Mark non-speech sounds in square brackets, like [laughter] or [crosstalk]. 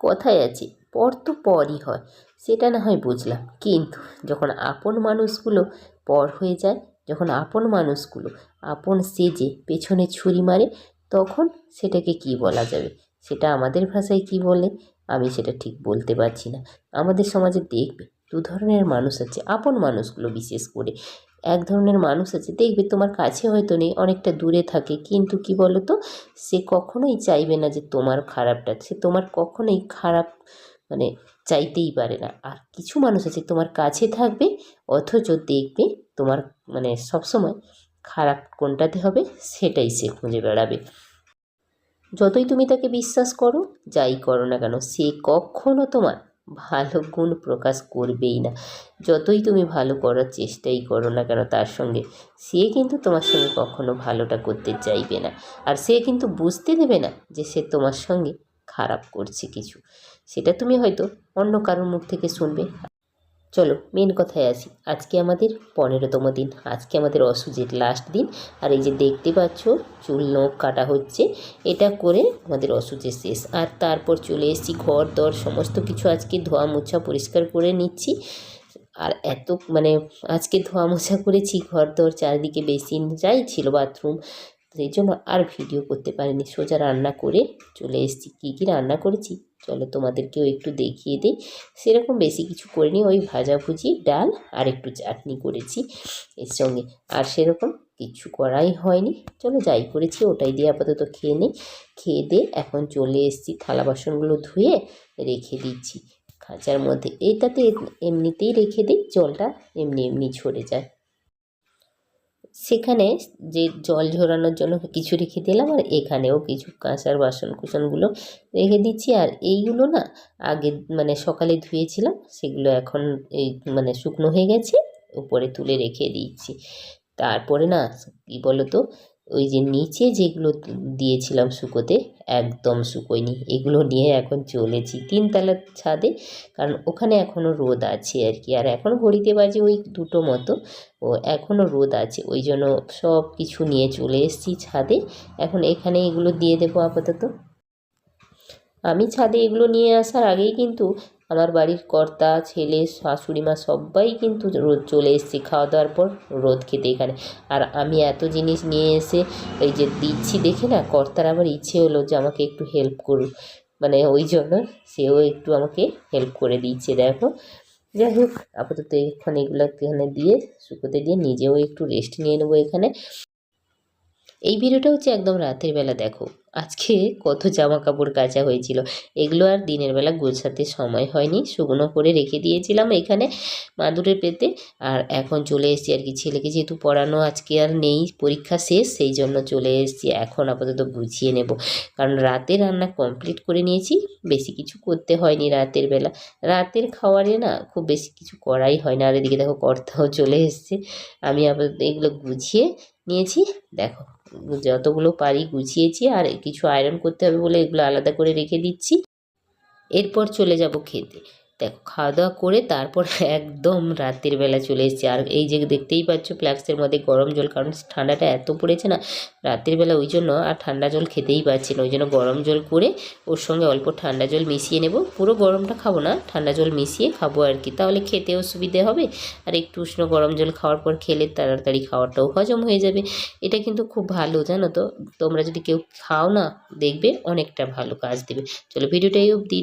কথায় আছে, পর তো পরই হয়। সেটা না হয় বুঝলাম। কিন্তু যখন আপন মানুষগুলো পর হয়ে যায়, যখন আপন মানুষগুলো আপন সেজে পেছনে ছুরি মারে, তখন সেটাকে কি বলা যাবে? সেটা আমাদের ভাষায় কি বলে? আমি সেটা ঠিক বলতে পারছি না। আমাদের সমাজে দেখবে দু ধরনের মানুষ আছে, আপন মানুষগুলো বিশেষ করে। এক ধরনের মানুষ আছে। দেখবে তোমার কাছে হয়তো নেই, অনেকটা দূরে থাকে। কিন্তু কি বলো তো সে কখনোই চাইবে না যে তোমার খারাপটা, সে তোমার কখনোই খারাপ মানে চাইতেই পারে না। আর কিছু মানুষ আছে তোমার কাছে থাকবে, অথচ দেখবে তোমার মানে সবসময় খারাপ কোনটাতে হবে, সেটাই সে খুঁজে বেড়াবে। যতই তুমি তাকে বিশ্বাস করো, যাই করো না কেন, সে কখনো তোমার ভালো গুণ প্রকাশ করবেই না। যতই তুমি ভালো করার চেষ্টাই করো না কেন তার সঙ্গে, সে কিন্তু তোমার সঙ্গে কখনো ভালোটা করতে চাইবে না। আর সে কিন্তু বুঝতে দেবে না যে সে তোমার সঙ্গে খারাপ করছে কিছু। সেটা তুমি হয়তো অন্য কারোর মুখ থেকে শুনবে। চলো মেন কথায় আসি। আজকে আমাদের পনেরোতম দিন। আজকে আমাদের অসুজের লাস্ট দিন। আর এই যে দেখতে পাচ্ছ, চুল নখ কাটা হচ্ছে। এটা করে আমাদের অসুজের শেষ। আর তারপর চলে এসেছি ঘর, দর, সমস্ত কিছু আজকে ধোয়া মোছা পরিষ্কার করে নিচ্ছি। আর এত মানে আজকে ধোয়া মোছা করেছি, ঘর, দর, চারিদিকে বেসিন, যাই ছিল বাথরুম। সেই জন্য আর ভিডিও করতে পারিনি। সোজা রান্না করে চলে এসেছি। কী কী রান্না করেছি? চলো তোমাদেরকেও একটু দেখিয়ে দিই। সেরকম বেশি কিছু করিনি, ওই ভাজাভুজি ডাল আর একটু চাটনি করেছি এর সঙ্গে। আর সেরকম কিছু করাই হয়নি। চলো যাই করেছি, ওটাই দিয়ে আপাতত খেয়ে নিই। খেয়ে দিয়ে এখন চলে এসেছি, থালা বাসনগুলো ধুয়ে রেখে দিচ্ছি। খাঁচার মধ্যে। এটাতে এমনিতেই রেখে দিই, জলটা এমনি এমনি ঝরে যায়। সেখানে যে জল ঝরানোর জন্য কিছু রেখে দিলাম আর এখানেও কিছু কাঁচার বাসন কুসনগুলো রেখে দিচ্ছি। আর এইগুলো না আগে মানে সকালে ধুয়েছিলাম, সেগুলো এখন এই মানে শুকনো হয়ে গেছে, উপরে তুলে রেখে দিচ্ছি। তারপরে না কী বলো তো ওই যে নিচে যেগুলো দিয়েছিলাম শুকোতে একদম শুকোয়নি, এগুলো নিয়ে এখন চলেছি তিনতলার ছাদে, কারণ ওখানে এখনও রোদ আছে আর কি। আর এখন ঘড়িতে বাজে ওই দুটো মতো, ও এখনও রোদ আছে, ওই জন্য সব কিছু নিয়ে চলে এসেছি ছাদে। এখন এখানে এগুলো দিয়ে দেবো আপাতত। আমি ছাদে এগুলো নিয়ে আসার আগেই কিন্তু আমার বাড়ির কর্তা, ছেলে, শাশুড়ি মা সবাই কিন্তু রোদ চলে এসেছে খাওয়া দাওয়ার পর রোদ খেতে এখানে। আর আমি এত জিনিস নিয়ে এসে এই যে দিচ্ছি দেখে না, কর্তার আমার ইচ্ছে হলো যে আমাকে একটু হেল্প করুক। মানে ওই জন্য সেও একটু আমাকে হেল্প করে দিচ্ছে, দেখো। যাই হোক, আপাতত এখানে এগুলো এখানে দিয়ে শুকোতে দিয়ে নিজেও একটু রেস্ট নিয়ে নেব এখানে। এই ভিডিওটা হচ্ছে একদম রাতের বেলা, দেখো। আজকে কত জামা কাপড় কাচা হয়েছিল। এগুলো আর দিনের বেলা গোছাতে সময় হয়নি। শুকনো করে রেখে দিয়েছিলাম এখানে মাদুরে পেতে। আর এখন চলে এসেছি আর কি ছেলেকে যেহেতু পড়ানো আজকে আর নেই, পরীক্ষা শেষ, সেই জন্য চলে এসেছি। এখন আপাতত গুছিয়ে নেব। কারণ রাতে রান্না কমপ্লিট করে নিয়েছি। বেশি কিছু করতে হয়নি রাতের বেলা। রাতের খাওয়ারে না খুব বেশি কিছু করাই হয় না। আর এদিকে দেখো কর্তাও চলে এসছে। আমি আপাতত এগুলো গুছিয়ে নিয়েছি। দেখো, যতগুলো পারি গুছিয়েছি আর কিছু আয়রন করতে হবে বলে এগুলো আলাদা করে রেখে দিচ্ছি। এরপর চলে যাব খেতে। দেখো খাওয়া দাওয়া করে তারপর [laughs] একদম রাতের বেলা চলে এসেছি। আর এই যে দেখতেই পাচ্ছ ফ্ল্যাক্সের মধ্যে গরম জল, কারণ ঠান্ডাটা এত পড়েছে না রাতের বেলা ওই জন্য আর ঠান্ডা জল খেতেই পারছি না। ওই জন্য গরম জল করে ওর সঙ্গে অল্প ঠান্ডা জল মিশিয়ে নেব। পুরো গরমটা খাব না, ঠান্ডা জল মিশিয়ে খাব আর কি। তাহলে খেতেও সুবিধে হবে আর একটু উষ্ণ গরম জল খাওয়ার পর খেলে তাড়াতাড়ি খাওয়াটাও হজম হয়ে যাবে। এটা কিন্তু খুব ভালো, জানো তো? তোমরা যদি কেউ খাও না, দেখবে অনেকটা ভালো কাজ দেবে। চলো ভিডিওটাই অবধি।